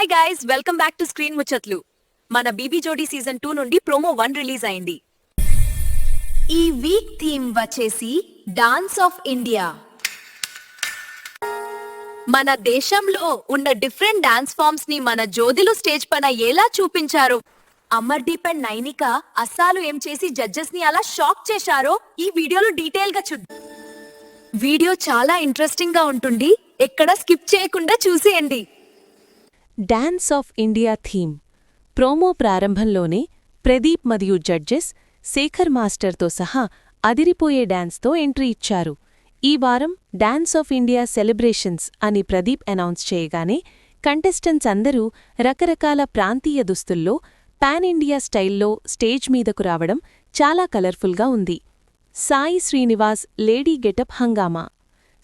Hi guys welcome back to screen ముచ్చట్లు మన BB Jodi season two నుండి ప్రోమో వన్ రిలీజ్ అయింది. ఈ వీక్ థీమ్ వచ్చేసి డాన్స్ ఆఫ్ ఇండియా మన దేశంలో ఉన్న డిఫరెంట్ డాన్స్ ఫామ్స్ని మన జోదిలో స్టేజ్ పైన ఎలా చూపించారో? అమర్దీప్ అండ్ నైనిక అస్సాలు ఏం చేసి జడ్జెస్ని అలా షాక్ చేశారో ఈ వీడియోలో డీటెయిల్గా చూద్దాం. వీడియో చాలా ఇంట్రెస్టింగ్గా ఉంటుంది. ఎక్కడ స్కిప్ చేయకుండా చూసేయండి. Dance of India theme. Promo ప్రారంభంలోనే ప్రదీప్ మరియు జడ్జెస్ శేఖర్ మాస్టర్తో సహా అదిరిపోయే డాన్స్తో ఎంట్రీ ఇచ్చారు. ఈ వారం డాన్స్ ఆఫ్ ఇండియా సెలబ్రేషన్స్ అని ప్రదీప్ అనౌన్స్ చేయగానే కంటెస్టెంట్స్ అందరూ రకరకాల ప్రాంతీయ దుస్తుల్లో పాన్ ఇండియా స్టైల్లో స్టేజ్ మీదకు రావడం చాలా కలర్ఫుల్గా ఉంది. సాయి శ్రీనివాస్ లేడీ గెటప్ హంగామా.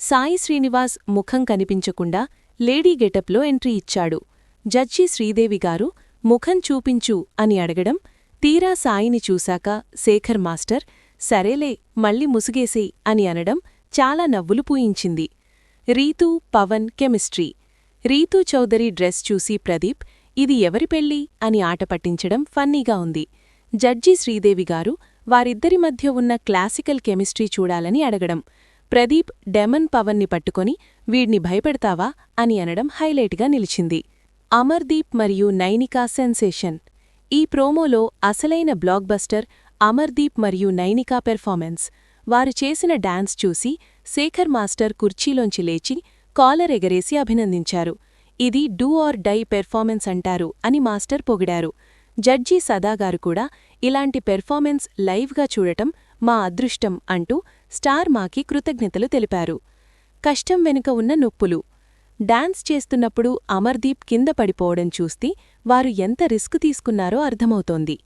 సాయి శ్రీనివాస్ ముఖం కనిపించకుండా లేడీ గెటప్లో ఎంట్రీ ఇచ్చాడు. జడ్జి శ్రీదేవి గారు ముఖం చూపించు అని అడగడం తీరా సాయిని చూశాక శేఖర్ మాస్టర్ సరేలే మళ్ళీ ముసుగేసేయ్ అని అనడం చాలా నవ్వులు పూయించింది. రీతూ పవన్ కెమిస్ట్రీ. రీతూ చౌదరి డ్రెస్ చూసి ప్రదీప్ ఇది ఎవరి పెళ్ళి? అని ఆట పట్టించడం ఫన్నీగా ఉంది. జడ్జి శ్రీదేవి గారు వారిద్దరి మధ్య ఉన్న క్లాసికల్ కెమిస్ట్రీ చూడాలని అడగడం ప్రదీప్ డెమన్ పవన్ని పట్టుకొని వీడ్ని భయపెడతావా? అని అనడం హైలైట్గా నిలిచింది. అమర్దీప్ మరియు నైనికా సెన్సేషన్. ఈ ప్రోమోలో అసలైన బ్లాక్ బస్టర్ అమర్దీప్ మరియు నైనికా పెర్ఫార్మెన్స్. వారు చేసిన డాన్స్ చూసి శేఖర్ మాస్టర్ కుర్చీలోంచి లేచి కాలర్ ఎగరేసి అభినందించారు. ఇది డూ ఆర్ డై పెర్ఫార్మెన్స్ అంటారు అని మాస్టర్ పొగిడారు. జడ్జి సదాగారు కూడా ఇలాంటి పెర్ఫార్మెన్స్ లైవ్గా చూడటం మా అదృష్టం అంటూ స్టార్ మాకి కృతజ్ఞతలు తెలిపారు. కష్టం వెనుక ఉన్న నొప్పులు. డాన్స్ చేస్తున్నప్పుడు అమర్దీప్ కింద పడిపోవడం చూస్తే వారు ఎంత రిస్క్ తీసుకున్నారో అర్థమవుతోంది.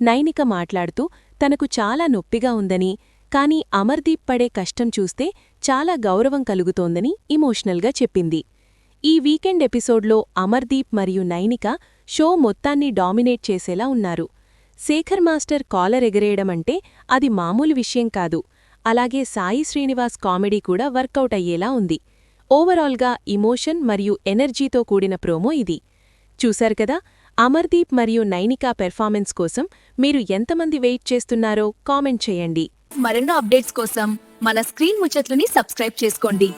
నైనిక మాట్లాడుతూ తనకు చాలా నొప్పిగా ఉందని కానీ అమర్దీప్ పడే కష్టం చూస్తే చాలా గౌరవం కలుగుతోందని ఇమోషనల్గా చెప్పింది. ఈ వీకెండ్ ఎపిసోడ్లో అమర్దీప్ మరియు నైనిక షో మొత్తాన్ని డామినేట్ చేసేలా ఉన్నారు. శేఖర్ మాస్టర్ కాలర్ ఎగరేయడమంటే అది మామూలు విషయం కాదు. అలాగే సాయి శ్రీనివాస్ కామెడీ కూడా వర్కౌట్ అయ్యేలా ఉంది. ఓవరాల్గా ఇమోషన్ మరియు ఎనర్జీతో కూడిన ప్రోమో ఇది. చూశారు కదా అమర్దీప్ మరియు నైనికా పెర్ఫార్మెన్స్ కోసం మీరు ఎంతమంది వెయిట్ చేస్తున్నారో కామెంట్ చేయండి. మరెన్నో అప్డేట్స్ కోసం మన స్క్రీన్ ముచ్చట్లని సబ్స్క్రైబ్ చేసుకోండి.